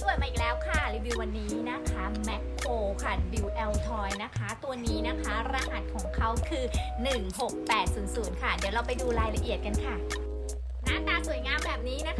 พี่อวยมาอีกแล้วค่ะ รีวิววันนี้นะคะแมคโครค่ะดิวเอลทอยนะคะ ตัวนี้นะคะ รหัสของเขาคือ 16800 ค่ะ เดี๋ยวเราไปดูรายละเอียดกันค่ะ หน้าตาสวยงามแบบนี้นะ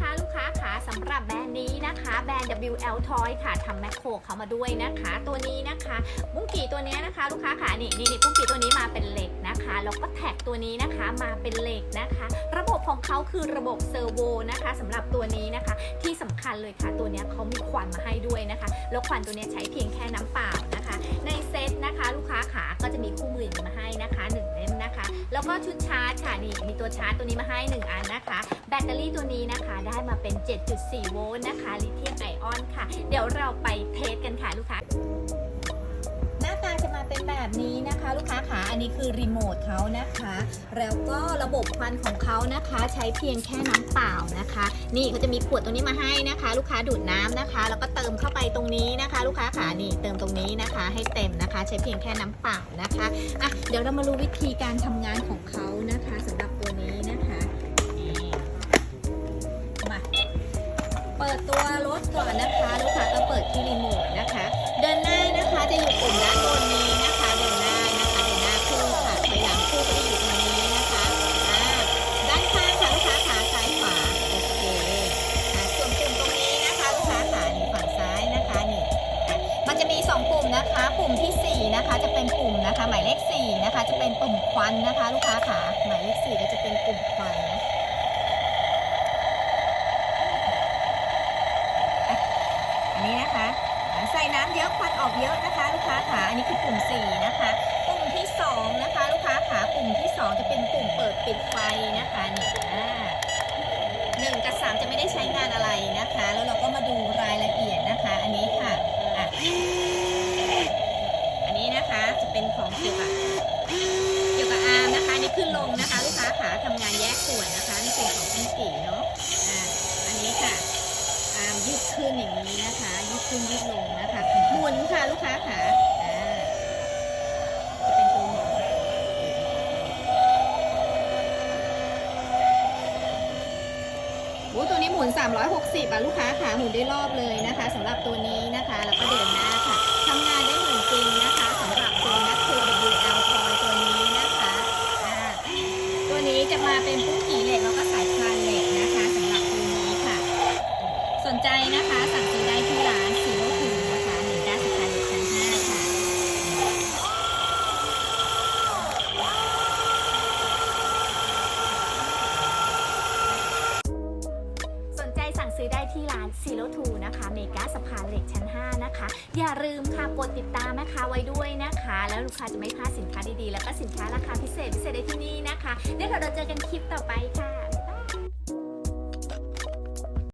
คะ ลูกค้าขาสำหรับแบรนด์นี้นะคะแบรนด์ WL Toy ค่ะทำแมคโครเขามาด้วยนะคะ ตัวนี้นะคะบุ้งกี่ตัวนี้นะคะ ลูกค้าขานี่นี่นี่บุ้งกี่ตัวนี้มาเป็นเหล็กนะคะแล้วก็แท็กตัวนี้นะคะมาเป็นเหล็กนะคะ ระบบของเขาคือระบบเซอร์โวนะคะสำหรับตัวนี้นะคะ ที่สำคัญเลยค่ะ ตัวนี้เขามีควันมาให้ด้วยนะคะ แล้วควันตัวนี้ใช้เพียงแค่น้ำเปล่านะคะ ในเซตนะคะ ลูกค้าขาก็จะมีคู่มือมาให้นะคะ แล้วก็ชุดชาร์จค่ะนี่มีตัวชาร์จตัวนี้มาให้ 1 อันนะคะ แบตเตอรี่ตัวนี้นะคะ ได้มาเป็น 7.4 โวลต์นะคะลิเธียมไอออนค่ะ เดี๋ยวเราไปเทสกันค่ะลูกค้า นะคะลูกค้าขาอันนี้คือรีโมทเขานะคะ แล้วก็ระบบควันของเขานะคะ ใช้เพียงแค่น้ำเปล่านะคะ นี่เขาจะมีขวดตรงนี้มาให้นะคะ ลูกค้าดูดน้ำนะคะ แล้วก็เติมเข้าไปตรงนี้นะคะ ลูกค้าขานี่เติมตรงนี้นะคะ ให้เต็มนะคะ ใช้เพียงแค่น้ำเปล่านะคะอะเดี๋ยวเรามารู้วิธีการทำงานของเขานะคะสำหรับตัวนี้นะคะมาเปิดตัวรถก่อนนะคะ ลูกค้าก็เปิดที่รีโมทนะคะ 2 ปุ่มนะคะ ปุ่มทีสี่ 4 นะคะ จะเป็นปุ่มนะคะ หมายเลข 4 นะคะ จะเป็นปุ่มควันนะคะ ลูกค้าขาหมายเลข 4 ก็จะเป็นปุ่มควันนะอันนี้นะคะ ใส่น้ำเยอะควันออกเยอะนะคะ ลูกค้าขาอันนี้คือปุ่ม 4 นะคะ ปุ่มที่ 2 นะคะ ลูกค้าขาปุ่มที่ 2 จะเป็นปุ่มเปิดปิดไฟนะคะนี่หนึ่งกับสามจะไม่ได้ใช้งานอะไรนะคะ แล้วเราก็มาดูรายละเอียดนะคะ อันนี้ค่ะอะ อันนี้นะคะจะเป็นของเกี่ยวกับเกี่ยวกับอาร์มนะคะอันนี่ขึ้นลงนะคะ ลูกค้าขาทำงานแยก ส่วนนะคะในี่เป็นของพี่กี่เนาะอ่าอันนี้ค่ะอาร์มยืดขึ้นอย่างนี้นะคะ ยืดขึ้นยืดลงนะคะหมุนค่ะลูกค้าค่ะอ่าจะเป็นตัวหมุนโอ้ตัวนี้หมุน 360อะลูกค้าค่ะหมุนได้รอบเลยนะคะสำหรับตัวนี้นะคะ แล้วก็เดินหน้าค่ะทำงานได้เหมือนจริงนะคะสำหรับตัวนักทัวร์ WL ทอยตัวนี้นะคะอ่าตัวนี้จะมาเป็นปุ๊ ใจนะคะ สั่งซื้อได้ที่ร้านซีโร่ทูนะคะหนึ่งด้านสถานีชั้นห้าค่ะ สนใจสั่งซื้อได้ที่ร้านซีโร่ทูนะคะเมกาสะพานเหล็กชั้น 5 นะคะ อย่าลืมค่ะกดติดตามนะคะไว้ด้วยนะคะ แล้วลูกค้าจะไม่พลาดสินค้าดีๆ แล้วก็สินค้าราคาพิเศษพิเศษได้ที่นี่นะคะ เดี๋ยวเราเจอกันคลิปต่อไปค่ะบ๊ายบาย